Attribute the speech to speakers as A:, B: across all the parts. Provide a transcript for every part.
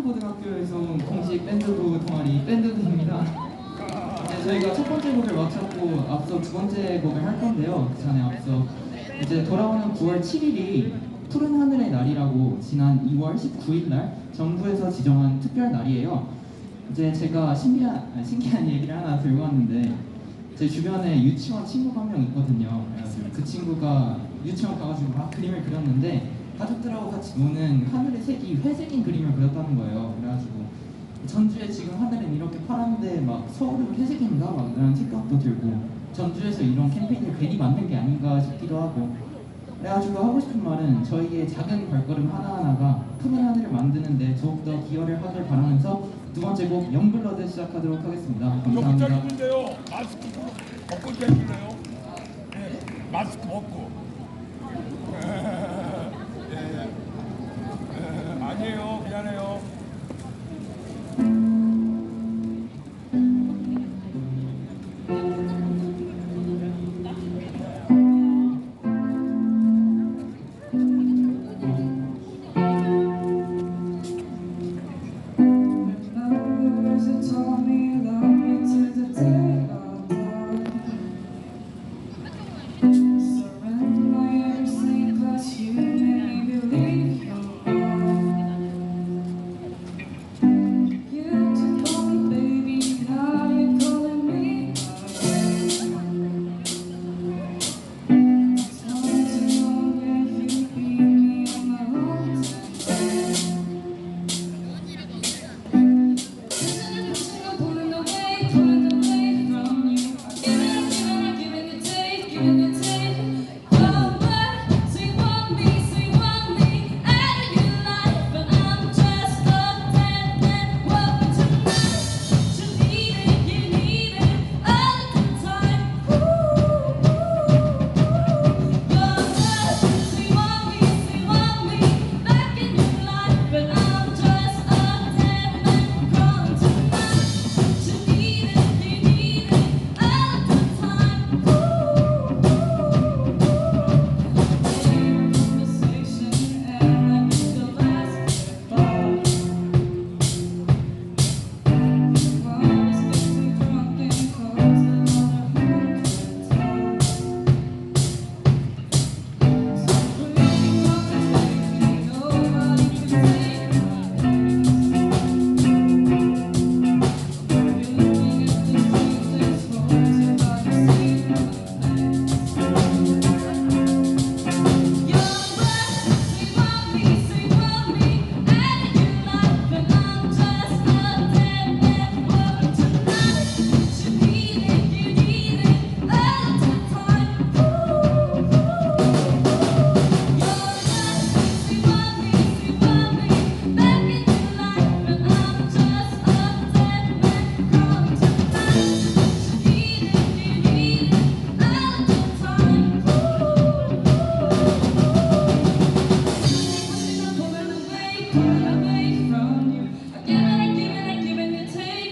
A: 성남고등학교에서 온 공식 밴드부 동아리 밴드부입니다. 네, 저희가 첫 번째 곡을 마쳤고 앞서 두 번째 곡을 할 건데요. 그 전에 앞서 이제 돌아오는 9월 7일이 푸른 하늘의 날이라고 지난 2월 19일 날 정부에서 지정한 특별 날이에요. 이제 제가 신기한 아니, 신기한 얘기를 하나 들고 왔는데 제 주변에 유치원 친구가 한 명 있거든요. 그 친구가 유치원 가가지고 막 그림을 그렸는데 가족들하고 같이 노는 하늘의 색이 회색인 그림을 그렸다는 거예요. 그래가지고 전주에 지금 하늘은 이렇게 파란데 막 서울은 회색인가 막 이런 생각도 들고 전주에서 이런 캠페인을 괜히 만든 게 아닌가 싶기도 하고 그래가지고 하고 싶은 말은 저희의 작은 발걸음 하나하나가 푸른 하늘을 만드는데 더욱더 기여를 하길 바라면서 두 번째 곡 영블러드 시작하도록 하겠습니다. 감사합니다.
B: 부탁인데요. 마스크 벗고 계실래요? 네, 마스크 벗고.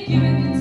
B: given